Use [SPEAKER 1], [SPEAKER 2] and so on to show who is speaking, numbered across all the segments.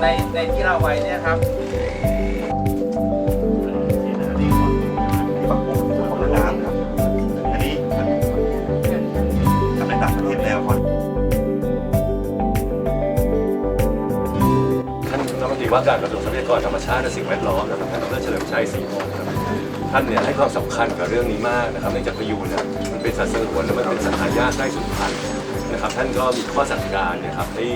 [SPEAKER 1] ไว้เนี่ยครับ
[SPEAKER 2] นี่ก่อนฝั่งของน้ำครับ อันนี้ทำในต่างประเทศแล้วครับ
[SPEAKER 3] ท่านรัฐมนตรีว่าการกระทรวงทรัพยากรธรรมชาติและสิ่งแวดล้อมนะครับท่านดรเฉลิมชัยศรีโมงครับท่านเนี่ยให้ความสำคัญกับเรื่องนี้มากนะครับเนื่องจากพยูนเนี่ยมันเป็นสัตว์สงวนและมันเป็นสัตว์หายากใกล้สูญพันธุ์ นะครับท่านก็มีข้อสั่งการเนะครับให้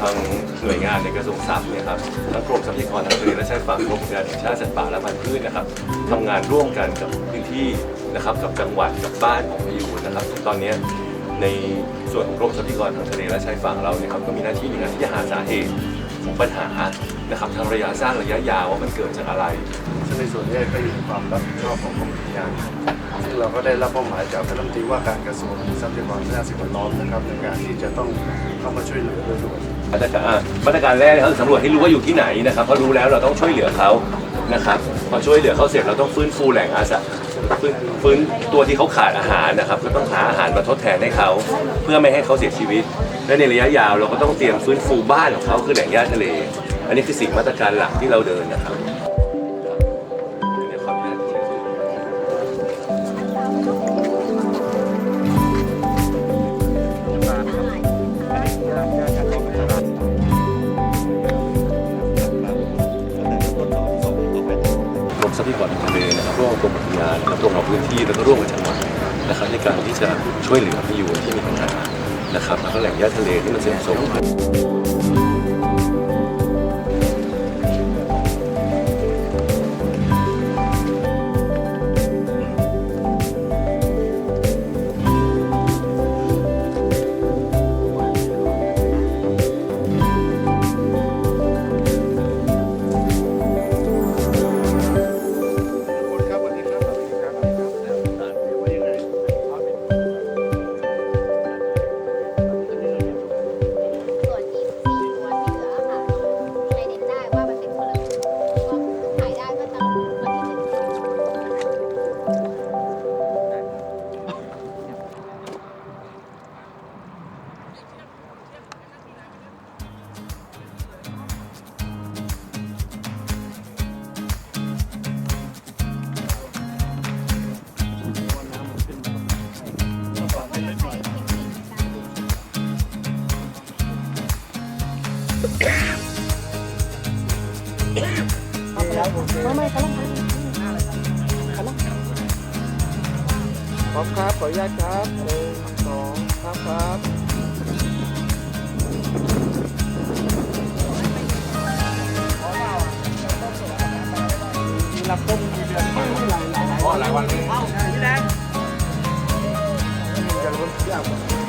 [SPEAKER 3] ทางหน่วยงานในกระทรวงทรัพย์เนี่ยครับทั้งกรมทรัพยากรทางทะเลและชายฝั่งกรมอุทยานแห่งชาติสัตว์ป่าและพันธุ์พืชนะครับทำงานร่วมกันกับพื้นที่นะครับกับจังหวัดกับบ้านของพยูนนะครับตอนนี้ในส่วนของกรมทรัพยากรทางทะเลและชายฝั่งเราเนี่ยครับก็มีหน้าที่ในการที่จะหาสาเหตุของปัญหา นะครับทางระยะสั้นระยะยาวว่ามันเกิดจากอะไร
[SPEAKER 4] ซึ่งในส่วนนี้ก็อยู่ในความรับผิดชอบของกรมอุทยานซึ่งเราก็ได้รับมอบหมายจากท่านรัฐมนตรีว่าการกระทรวงทรัพยากรธรรมชาติสิ่งแวดล้อมนะครับในการที่จะต้องเข้ามาช่วยเหลือโดยด่วน
[SPEAKER 3] มาตรการอะมาตรการแรกเนี่ยคือสำรวจให้รู้ว่าอยู่ที่ไหนนะครับพอรู้แล้วเราต้องช่วยเหลือเขานะครับพอช่วยเหลือเขาเสร็จเราต้องฟื้นฟูแหล่งอาสาฟื้นฟื้นตัวที่เขาขาดอาหารนะครับก็ต้องหาอาหารมาทดแทนให้เขาเพื่อไม่ให้เขาเสียชีวิต และในระยะยาวเราก็ต้องเตรียมฟื้นฟูบ้านของเขาคือแหล่งหญ้าทะเล อันนี้คือสิ่งมาตรการหลักที่เราเดินนะครับเดี๋ยวขออนุญาตเช็คชื่อกทรัพยากรทางทะเลนะครับร่วมกับกรมอุทยานนะครับร่วมกับพื้นที่แล้วก็ร่วมกับจังหวัดนะครับในการที่จะช่วยเหลือพยูนที่มีปัญหานะครับแล้วก็แหล่งหญ้าทะเลที่มันเสื่อมโทรม
[SPEAKER 4] พร้อมครับ ขออนุญาตครับหนึ่งสองครับครับรับต้มมีเดือนหลายหลายหลายวันเลยพี่แดงจะรู้ยากกว่า